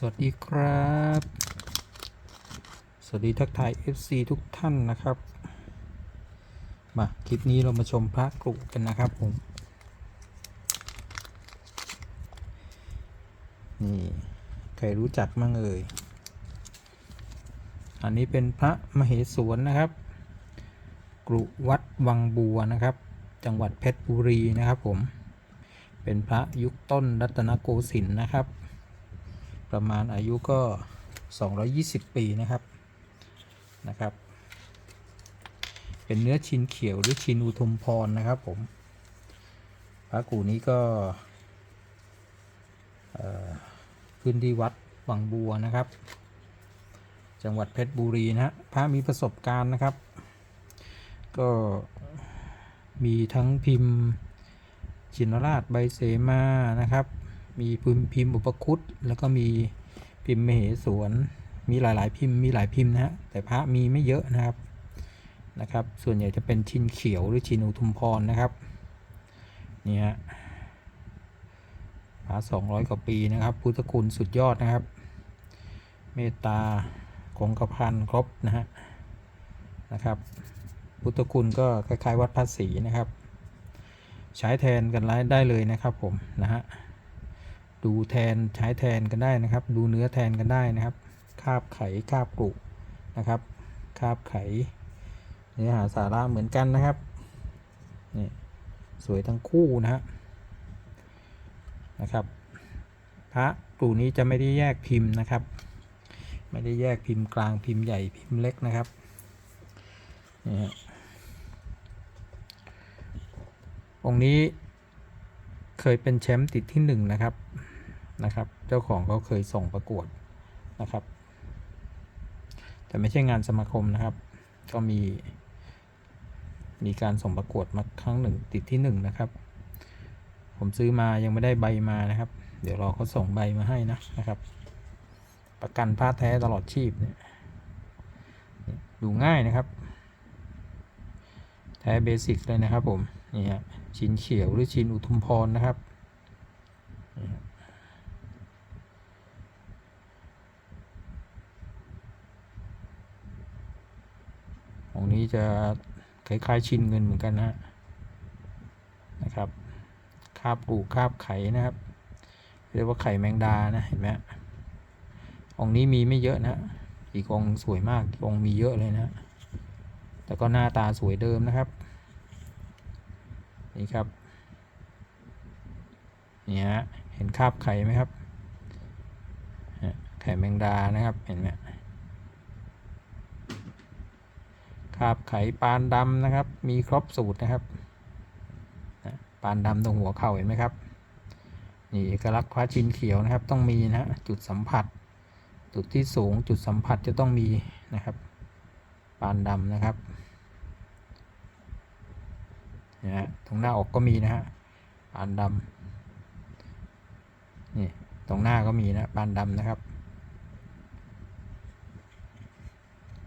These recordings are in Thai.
สวัสดีครับ สวัสดีทักทาย FC ทุกท่านนะครับ มา คลิปนี้เรามาชมพระกรุกันนะครับผม นี่ ใครรู้จักมั่งเอ่ย อันนี้เป็นพระมเหสวนนะครับ กรุวัดวังบัวนะครับ จังหวัดเพชรบุรีนะครับผม เป็นพระยุคต้นรัตนโกสินทร์นะครับ ประมาณอายุก็ 220 ปีนะครับนะครับ เป็นเนื้อชินเขียวหรือชินอุทุมพรนะครับผมพระกูนี้ก็ขึ้นที่วัดวังบัวนะครับ จังหวัดเพชรบุรีนะฮะพระมีประสบการณ์นะครับ ก็มีทั้งพิมพ์ชินราชใบเสมานะครับ มีพิมพ์พิมพ์อุปคุตแล้วก็มีพิมพ์มเหสวน มีหลาย ๆ พิมพ์มีหลายพิมพ์นะฮะแต่พระมีไม่เยอะนะครับนะครับ ส่วนใหญ่จะเป็นชินเขียวหรือชินอุทุมพรนะครับเนี่ยพระสองร้อยกว่าปีนะครับ พุทธคุณสุดยอดนะครับ เมตตาคงกระพันครบนะฮะนะครับ พุทธคุณก็คล้าย ๆ วัดภาษีนะครับ ใช้แทนกันได้เลยนะครับผมนะฮะ ดูแทนใช้แทนกันได้นะครับ ดูเนื้อแทนกันได้นะครับ คาบไขคาบกรุนะครับ คาบไข เนื้อหาสาระเหมือนกันนะครับนี่สวยทั้งคู่นะฮะนะครับ พระกลุ่นี้จะไม่ได้แยกพิมพ์นะครับ ไม่ได้แยกพิมพ์กลางพิมพ์ใหญ่พิมพ์เล็กนะครับนี่ฮะองค์นี้เคยเป็นแชมป์ติดที่หนึ่งนะครับ นะครับ เจ้าของเขาเคยส่งประกวดนะครับ แต่ไม่ใช่งานสมาคมนะครับ ก็มี มีการส่งประกวดมาครั้งหนึ่งติดที่หนึ่งนะครับ ผมซื้อมายังไม่ได้ใบมานะครับ เดี๋ยวรอเขาส่งใบมาให้นะนะครับ ประกันผ้าแท้ตลอดชีพเนี่ยดูง่ายนะครับ แท้เบสิกเลยนะครับผม นี่ฮะชินเขียวหรือชินอุทุมพรนะครับ นี้จะคล้ายๆ ชินเงินเหมือนกันนะนะครับคาบปลูกคาบไข่นะครับ เรียกว่าไข่แมงดานะเห็นไหมองนี้มีไม่เยอะนะ อีกองสวยมากอีกองมีเยอะเลยนะ แต่ก็หน้าตาสวยเดิมนะครับ นี่ครับนี่ฮะเห็นคาบไข่ไหมครับ ไข่แมงดานะครับ เห็นไหม คาบไข่ปานดำนะครับ มีครบสูตรนะครับปานดำตรงหัวเข่าเห็นไหมครับ นี่เอกลักษณ์พระชินเขียวนะครับ ต้องมีนะฮะจุดสัมผัส จุดที่สูงจุดสัมผัสจะต้องมีนะครับ ปานดำนะครับนะฮะตรงหน้าอกก็มีนะฮะปานดำนี่ตรงหน้าก็มีนะปานดำนะครับ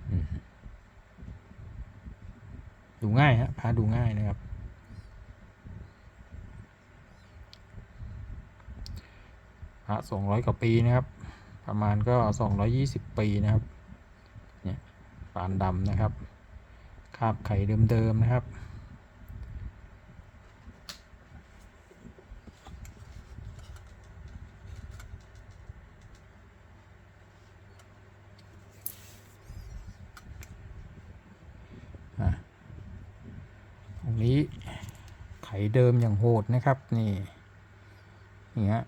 อืม ดูง่ายฮะพาดูง่ายนะครับ พระสองร้อยกว่าปีนะครับ ประมาณก็สองร้อยี่สิบปีนะครับ เนี่ยปานดำนะครับ คาบไข่เดิมๆนะครับ อะตรง นี้ ไข่เดิมอย่างโหดนะครับ นี่นี่ฮะ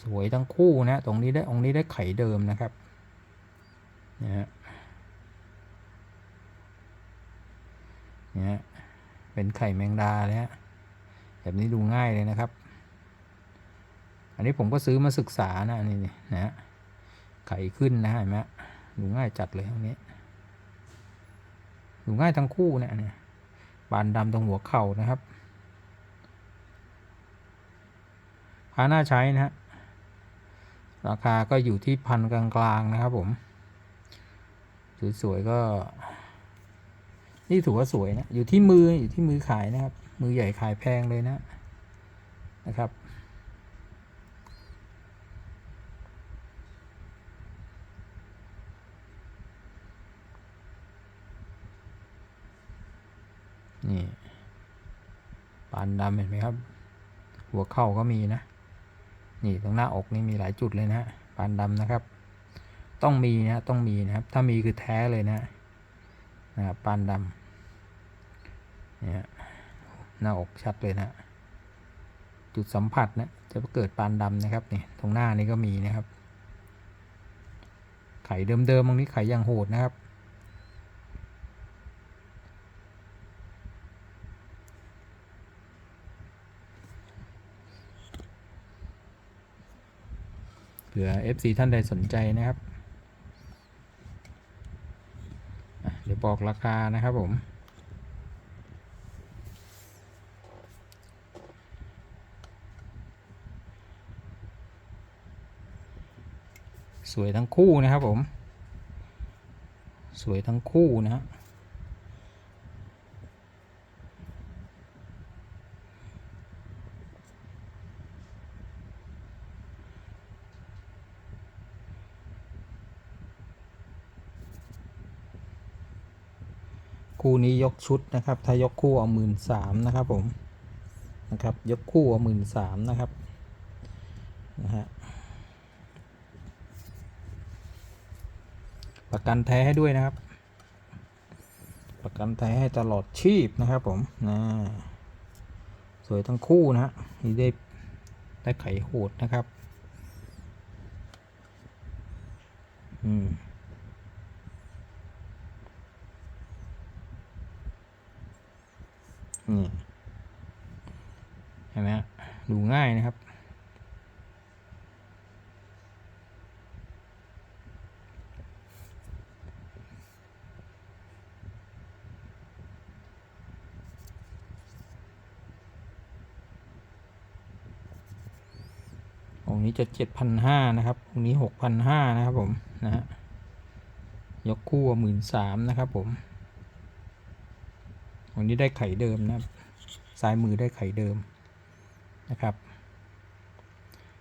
สวยทั้งคู่นะ ตรงนี้ได้องนี้ได้ไข่เดิมนะครับเนี่ยฮะเนี่ยฮะเป็นไข่แมงดาเลยฮะแบบนี้ดูง่ายเลยนะครับ อันนี้ผมก็ซื้อมาศึกษานะนี่นี่นะฮะไข่ขึ้นนะเห็นไหมฮะดูง่ายจัดเลยตรงนี้ ดูง่ายทั้งคู่เนี่ยเนี่ยบานดำตรงหัวเข่านะครับพาน่าใช้นะฮะราคาก็อยู่ที่พันกลางๆนะครับผมสวยๆก็ นี่ถือว่าสวยนะอยู่ที่มืออยู่ที่มือขายนะครับ มือใหญ่ขายแพงเลยนะนะครับ นี่ปานดำเห็นไหมครับ หัวเข่าก็มีนะ นี่ตรงหน้าอกนี่มีหลายจุดเลยนะปานดำนะครับ ต้องมีนะต้องมีนะครับ ถ้ามีคือแท้เลยนะนะครับปานดำเนี่ยหน้าอกชัดเลยนะจุดสัมผัสนะจะเกิดปานดำนะครับนี่ตรงหน้านี่ก็มีนะครับ ไข่เดิมๆตรงนี้ไข่ยังโหดนะครับ ผื่อ FC ท่านใดสนใจนะครับเดี๋ยวบอกราคานะครับผม สวยทั้งคู่นะครับผม สวยทั้งคู่นะฮะ คู่นี้ยกชุดนะครับ ถ้ายกคู่เอาหมื่นสามนะครับผมนะครับ ยกคู่เอาหมื่นสามนะครับนะฮะประกันแท้ให้ด้วยนะครับ ประกันแท้ให้ตลอดชีพนะครับผมนะสวยทั้งคู่นะฮะนี่ได้ได้ไขโหดนะครับ อืม นี่ เห็นไหมฮะ ดูง่ายนะครับ องนี้จะเจ็ดพันห้านะครับองนี้หกพันห้านะครับผม นะฮะ ยกคู่หมื่นสามนะครับผม องนี้ได้ไข่เดิมนะครับซ้ายมือได้ไข่เดิมนะครับ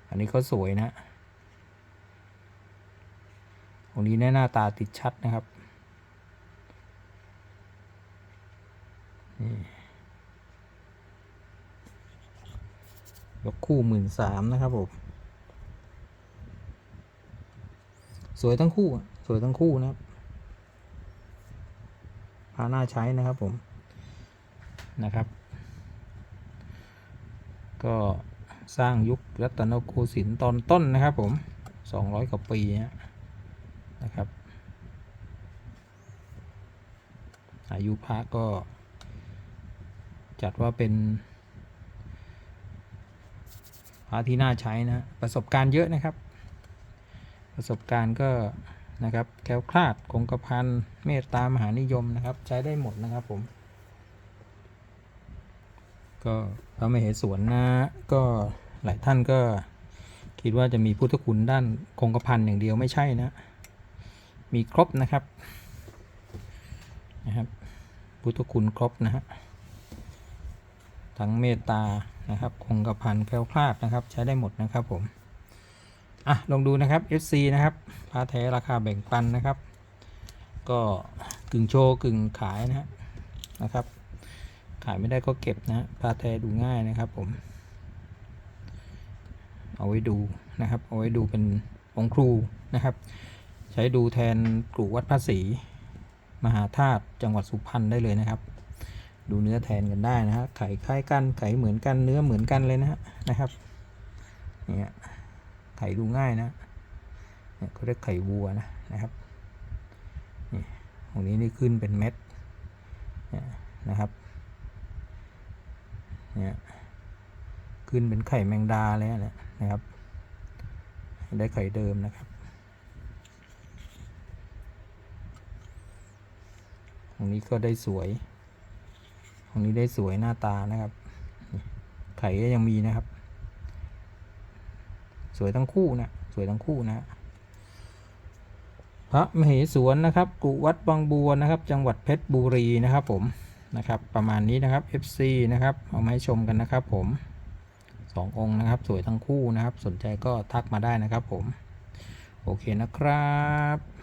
อันนี้ก็สวยนะองนี้หน้าตาติดชัดนะครับนี่ยกคู่หมื่นสามนะครับผมสวยทั้งคู่ สวยทั้งคู่นะครับพาหน้าใช้นะครับผม นะครับ ก็สร้างยุครัตนโกสินทร์ตอนต้นนะครับผมสองร้อยกว่าปีนะนะครับอายุพระก็จัดว่าเป็นพระที่น่าใช้นะประสบการณ์เยอะนะครับ ประสบการณ์ก็นะครับแคล้วคลาดคงกระพันเมตตามหานิยมนะครับ ใช้ได้หมดนะครับผม ก็พระมเหสวนนะก็หลายท่านก็คิดว่าจะมีพุทธคุณด้านคงกระพันอย่างเดียวไม่ใช่นะ มีครบนะครับนะครับ พุทธคุณครบนะฮะทั้งเมตตานะครับ คงกระพันแคล้วคลาดนะครับ ใช้ได้หมดนะครับผมอะลองดูนะครับ FC นะครับพาแท้ราคาแบ่งปันนะครับ ก็กึ่งโชว์กึ่งขายนะฮะนะครับ ขายไม่ได้ก็เก็บนะฮะพาแทดูง่ายนะครับผม เอาไว้ดูนะครับ เอาไว้ดูเป็นองครูนะครับ ใช้ดูแทนกลุ่วัดภาษีมหาธาตุจังหวัดสุพรรณได้เลยนะครับ ดูเนื้อแทนกันได้นะฮะไข่คล้ายกันไข่เหมือนกันเนื้อเหมือนกันเลยนะฮะนะครับเนี่ยไข่ดูง่ายนะเนี่ยเขาเรียกไข่วัวนะนะครับนี่ตรงนี้นี่ขึ้นเป็นเม็ดเนี่ยนะครับ เนี่ยขึ้นเป็นไข่แมงดาเลยนะนะครับ ได้ไข่เดิมนะครับ ตรงนี้ก็ได้สวย ตรงนี้ได้สวยหน้าตานะครับ ไข่ก็ยังมีนะครับ สวยทั้งคู่นะสวยทั้งคู่นะพระมเหสวนนะครับ กุวัดบางบัวนะครับ จังหวัดเพชรบุรีนะครับผม นะครับ ประมาณนี้นะครับ FC นะครับเอามาให้ชมกันนะครับ ผมสององค์นะครับ สวยทั้งคู่นะครับ สนใจก็ทักมาได้นะครับ ผม โอเคนะครับ